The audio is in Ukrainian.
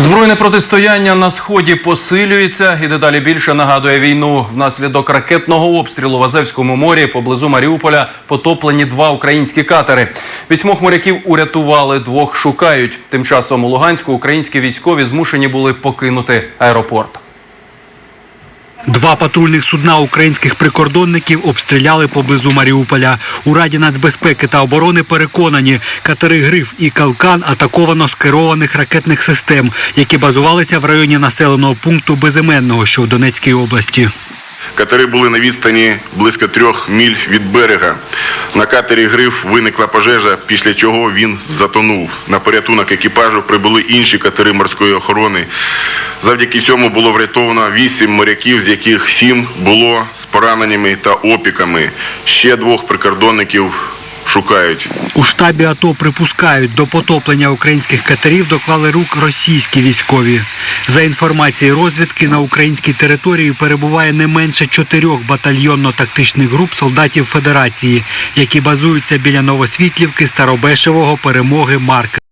Збройне протистояння на сході посилюється і дедалі більше нагадує війну. Внаслідок ракетного обстрілу в Азевському морі поблизу Маріуполя потоплені два українські катери. Вісьмох моряків урятували, двох шукають. Тим часом у Луганську українські військові змушені були покинути аеропорт. Два патрульних судна українських прикордонників обстріляли поблизу Маріуполя. У Раді нацбезпеки та оборони переконані, катери Гриф і Калкан атаковано з керованих ракетних систем, які базувалися в районі населеного пункту Безіменного, що в Донецькій області. Катери були на відстані близько трьох міль від берега. На катері Гриф виникла пожежа, після чого він затонув. На порятунок екіпажу прибули інші катери морської охорони. Завдяки цьому було врятовано вісім моряків, з яких сім було з пораненнями та опіками. Ще двох прикордонників шукають. У штабі АТО припускають, до потоплення українських катерів доклали рук російські військові. За інформацією розвідки, на українській території перебуває не менше чотирьох батальйонно-тактичних груп солдатів Федерації, які базуються біля Новосвітлівки, Старобешевого, Перемоги, Марка.